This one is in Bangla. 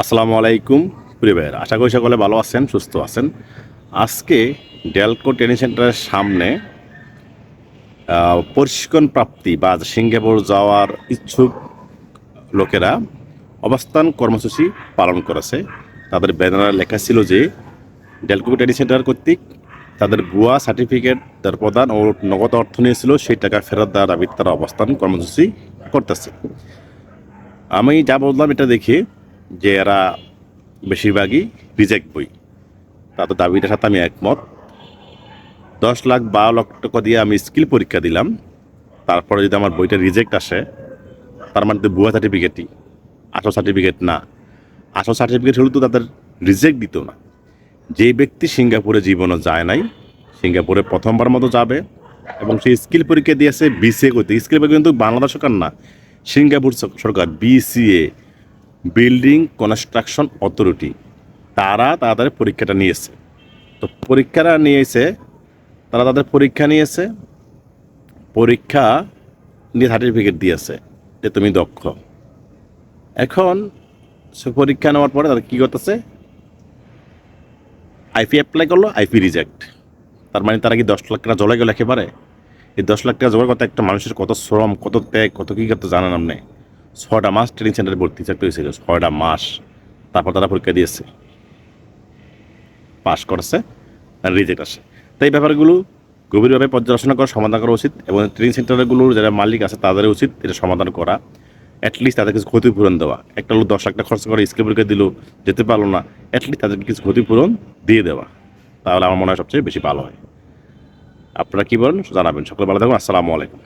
আসসালামু আলাইকুম, প্রিয় ভাইয়ের। আশা করি সকলে ভালো আছেন, সুস্থ আছেন। আজকে ডেলকো ট্রেনিং সেন্টারের সামনে প্রশিক্ষণ প্রাপ্তি বা সিঙ্গাপুর যাওয়ার ইচ্ছুক লোকেরা অবস্থান কর্মসূচি পালন করেছে। তাদের ব্যানারে লেখা ছিল যে, ডেলকো ট্রেনিং সেন্টার কর্তৃক তাদের ভুয়া সার্টিফিকেট, তার প্রদান ও নগদ অর্থ নিয়েছিল, সেই টাকা ফেরত দেওয়ার দাবিতে তারা অবস্থান কর্মসূচি করতেছে। আমি যা বললাম এটা দেখে যে এরা বেশিরভাগই রিজেক্ট বই। তাদের দাবিটার সাথে আমি একমত। দশ লাখ বারো লক্ষ টাকা দিয়ে আমি স্কিল পরীক্ষা দিলাম। তারপরে যদি আমার বইটা রিজেক্ট আসে, তার মানে ভুয়া সার্টিফিকেটই আসল সার্টিফিকেট না। আসল সার্টিফিকেট হলে তো তাদের রিজেক্ট দিত না। যে ব্যক্তি সিঙ্গাপুরে জীবনও যায় নাই, সিঙ্গাপুরে প্রথমবার মতো যাবে এবং সেই স্কিল পরীক্ষা দিয়েছে বিসিএ করতে স্কিল পরীক্ষা কিন্তু বাংলাদেশ সরকার না, সিঙ্গাপুর সর- সরকার বিসিএ বিল্ডিং কনস্ট্রাকশন অথরিটি। তারা তাদের পরীক্ষাটা নিয়েছে। তো পরীক্ষাটা নিয়েছে, তারা তাদের পরীক্ষা নিয়েছে, পরীক্ষা নিয়ে সার্টিফিকেট দিয়েছে যে তুমি দক্ষ। এখন সে পরীক্ষা নেওয়ার পরে তারা কী করতেছে? আইপি অ্যাপ্লাই করল আইপি রিজেক্ট তার মানে তারা কি দশ লাখ টাকা জলে গেলে একেবারে? এই দশ লাখ টাকা জোগাড় করতে একটা মানুষের কত শ্রম, কত ত্যাগ, কত কী করতে জানেন আপনি ছয়টা মাস ট্রেনিং সেন্টারে ভর্তি থাকতে হয়েছিল ছয়টা মাস। তারপর তারা পরীক্ষা দিয়েছে। পাশ করেছে রিজেক্ট আসে। তাই ব্যাপারগুলো গভীরভাবে পর্যালোচনা করা, সমাধান করা উচিত এবং ট্রেনিং সেন্টারগুলোর যারা মালিক আছে তাদের উচিত এটা সমাধান করা। অ্যাটলিস্ট তাদের কিছু ক্ষতিপূরণ দেওয়া। একটা লোক দশ লাখ টাকা খরচ করে স্কিল পরীক্ষা দিল, যেতে পারল না অ্যাটলিস্ট তাদেরকে কিছু ক্ষতিপূরণ দিয়ে দেওয়া। তাহলে আমার মনে হয় সবচেয়ে বেশি ভালো হয়। আপনারা কী বলেন, জানাবেন। সকলে ভালো থাকুন, আসসালামু আলাইকুম।